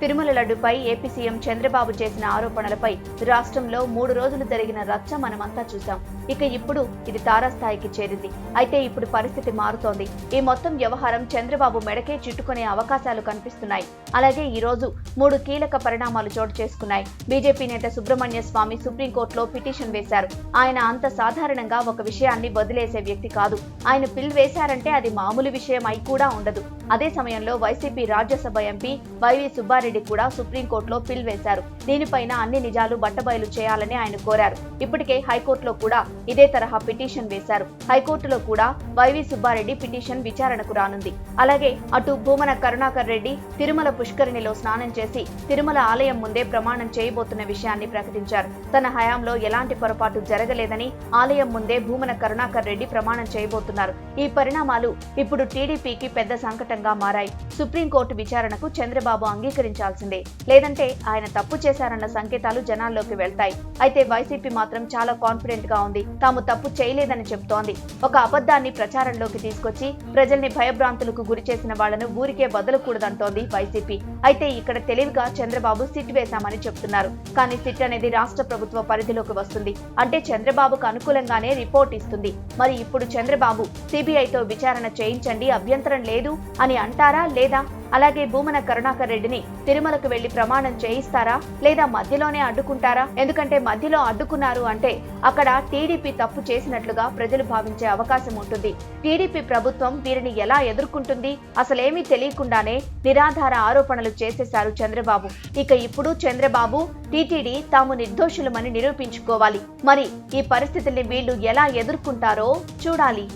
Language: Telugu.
తిరుమల లడ్డుపై ఏపీ సీఎం చంద్రబాబు చేసిన ఆరోపణలపై రాష్ట్రంలో మూడు రోజులు జరిగిన రచ్చ మనమంతా చూశాం. ఇక ఇప్పుడు ఇది తారాస్థాయికి చేరింది. అయితే ఇప్పుడు పరిస్థితి మారుతోంది. ఈ మొత్తం వ్యవహారం చంద్రబాబు మెడకే చుట్టుకునే అవకాశాలు కనిపిస్తున్నాయి. అలాగే ఈ రోజు మూడు కీలక పరిణామాలు చోటు చేసుకున్నాయి. బీజేపీ నేత సుబ్రహ్మణ్య స్వామి సుప్రీంకోర్టులో పిటిషన్ వేశారు. ఆయన అంత సాధారణంగా ఒక విషయాన్ని వదిలేసే వ్యక్తి కాదు. ఆయన పిల్ వేశారంటే అది మామూలు విషయం అయి కూడా ఉండదు. అదే సమయంలో YCP Rajya Sabha MP YV Subba Reddy కూడా సుప్రీంకోర్టులో పిల్ వేశారు. దీనిపైన అన్ని నిజాలు బట్టబయలు చేయాలని ఆయన కోరారు. ఇప్పటికే హైకోర్టులో కూడా ఇదే తరహా పిటిషన్ వేశారు. హైకోర్టులో కూడా వైవి సుబ్బారెడ్డి పిటిషన్ విచారణకు రానుంది. అలాగే అటు భూమన కరుణాకర్ రెడ్డి తిరుమల పుష్కరిణిలో స్నానం చేసి తిరుమల ఆలయం ముందే ప్రమాణం చేయబోతున్న విషయాన్ని ప్రకటించారు. తన హయాంలో ఎలాంటి పొరపాటు జరగలేదని ఆలయం ముందే భూమన కరుణాకర్ రెడ్డి ప్రమాణం చేయబోతున్నారు. ఈ పరిణామాలు ఇప్పుడు టీడీపీకి పెద్ద సంకటంగా మారాయి. సుప్రీంకోర్టు విచారణకు చంద్రబాబు అంగీకరించాల్సిందే. లేదంటే ఆయన తప్పు చేశారన్న సంకేతాలు జనాల్లోకి వెళ్తాయి. అయితే వైసీపీ మాత్రం చాలా కాన్ఫిడెంట్గా ఉంది. తాము తప్పు చేయలేదని చెప్తోంది. ఒక అబద్ధాన్ని ప్రచారంలోకి తీసుకొచ్చి ప్రజల్ని భయభ్రాంతులకు గురి చేసిన వాళ్ళను ఊరికే వదలకూడదంటోంది వైసీపీ. అయితే ఇక్కడ తెలివిగా చంద్రబాబు సిట్ వేశామని చెప్తున్నారు. కానీ సిట్ అనేది రాష్ట్ర ప్రభుత్వ పరిధిలోకి వస్తుంది. అంటే చంద్రబాబుకు అనుకూలంగానే రిపోర్ట్ ఇస్తుంది. మరి ఇప్పుడు చంద్రబాబు సిబిఐతో విచారణ చేయించండి అభ్యంతరం లేదు అని అంటారా లేదా? అలాగే భూమన కరుణాకర్ రెడ్డిని తిరుమలకు వెళ్ళి ప్రమాణం చేయిస్తారా? లేదా మధ్యలోనే అడ్డుకుంటారా? ఎందుకంటే మధ్యలో అడ్డుకున్నారు అంటే అక్కడ టీడీపీ తప్పు చేసినట్లుగా ప్రజలు భావించే అవకాశం ఉంటుంది. టీడీపీ ప్రభుత్వం వీరిని ఎలా ఎదుర్కొంటుంది? అసలేమీ తెలియకుండానే నిరాధార ఆరోపణలు చేసేశారు చంద్రబాబు. ఇక ఇప్పుడు చంద్రబాబు టీటీడీ తాము నిర్దోషులమని నిరూపించుకోవాలి. మరి ఈ పరిస్థితుల్ని వీళ్ళు ఎలా ఎదుర్కొంటారో చూడాలి.